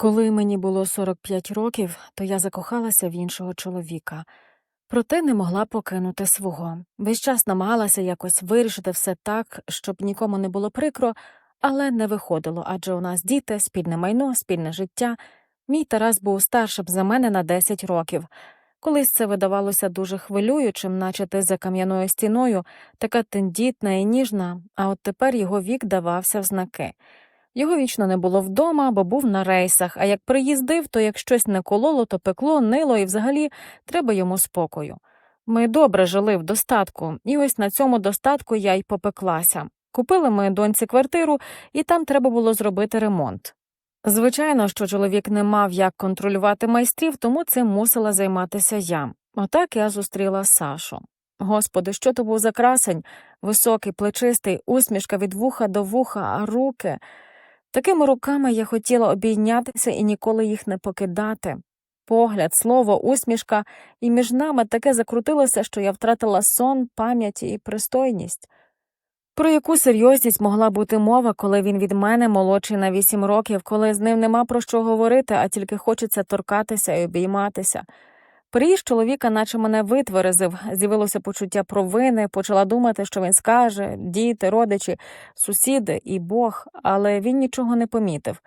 Коли мені було 45 років, то я закохалася в іншого чоловіка. Проте не могла покинути свого. Весь час намагалася якось вирішити все так, щоб нікому не було прикро, але не виходило, адже у нас діти, спільне майно, спільне життя. Мій Тарас був старшим за мене на 10 років. Колись це видавалося дуже хвилюючим, наче ти за кам'яною стіною, така тендітна і ніжна, а от тепер його вік давався в знаки. Його вічно не було вдома, бо був на рейсах, а як приїздив, то як щось не кололо, то пекло, нило, і взагалі треба йому спокою. Ми добре жили в достатку, і ось на цьому достатку я й попеклася. Купили ми доньці квартиру, і там треба було зробити ремонт. Звичайно, що чоловік не мав як контролювати майстрів, тому цим мусила займатися я. Отак я зустріла Сашу. Господи, що то був за красень, високий, плечистий, усмішка від вуха до вуха, а руки. Такими руками я хотіла обійнятися і ніколи їх не покидати. Погляд, слово, усмішка, і між нами таке закрутилося, що я втратила сон, пам'ять і пристойність. Про яку серйозність могла бути мова, коли він від мене молодший на вісім років, коли з ним нема про що говорити, а тільки хочеться торкатися і обійматися. Приїзд чоловіка, наче мене витверезив, з'явилося почуття провини, почала думати, що він скаже, діти, родичі, сусіди і Бог, але він нічого не помітив.